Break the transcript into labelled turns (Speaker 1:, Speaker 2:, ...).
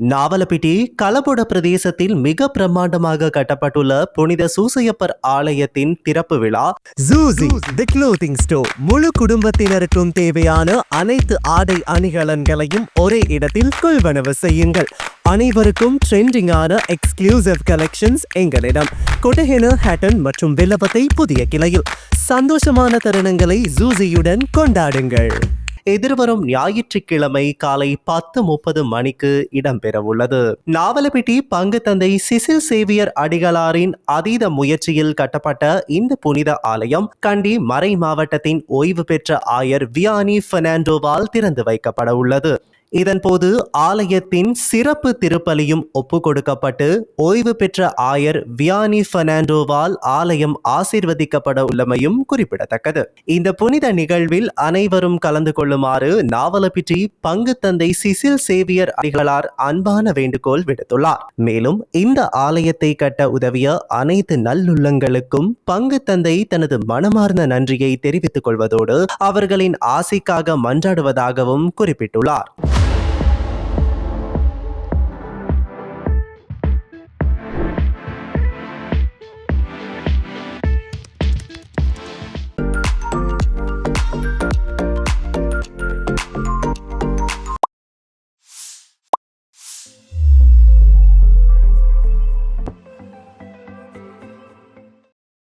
Speaker 1: நாவலப்பிட்டி கலபுட பிரதேசத்தில் மிக பிரம்மாண்டமாக கட்டப்பட்டுள்ள புனித சூசையப்பர் ஆலயத்தின் திறப்பு விழா
Speaker 2: ஜூசி தி க்ளோத்திங் ஸ்டோர் முழு குடும்பத்தினருக்கும் தேவையான அனைத்து ஆடை அணிகலன்களையும் ஒரே இடத்தில் கொள்வனவு செய்யுங்கள். அனைவருக்கும் ட்ரெண்டிங்கான எக்ஸ்க்ளூசிவ் கலெக்ஷன்ஸ் எங்களிடம். கொட்டஹென ஹேட்டன் மற்றும் வில்லபத்தை புதிய கிளையில். சந்தோஷமான தருணங்களை ஜூசியுடன் கொண்டாடுங்கள்.
Speaker 1: எதிர்வரும் ஞாயிற்றுக்கிழமை காலை பத்து முப்பது மணிக்கு இடம்பெறவுள்ளது நாவலப்பிட்டி பங்கு தந்தை சிசில் சேவியர் அடிகளாரின் அதீத முயற்சியில் கட்டப்பட்ட இந்த புனித ஆலயம் கண்டி மறை மாவட்டத்தின் ஓய்வு பெற்ற ஆயர் வியானி பெர்னாண்டோவால் திறந்து வைக்கப்பட உள்ளது. இதன்போது ஆலயத்தின் சிறப்பு திருப்பலியும் ஒப்பு கொடுக்கப்பட்டு ஓய்வு பெற்ற ஆயர் வியானி பெர்னாண்டோவால் ஆலயம் ஆசீர்வதிக்கப்பட உள்ளமையும் குறிப்பிடத்தக்கது. இந்த புனித நிகழ்வில் அனைவரும் கலந்து கொள்ளுமாறு நாவலப்பிட்டி பங்கு தந்தை சிசில் சேவியர் அடிகளார் அன்பான வேண்டுகோள் விடுத்துள்ளார். மேலும் இந்த ஆலயத்தை கட்ட உதவிய அனைத்து நல்லுள்ளங்களுக்கும் பங்கு தந்தை தனது மனமார்ந்த நன்றியை தெரிவித்துக் கொள்வதோடு அவர்களின் ஆசைக்காக மன்றாடுவதாகவும் குறிப்பிட்டுள்ளார்.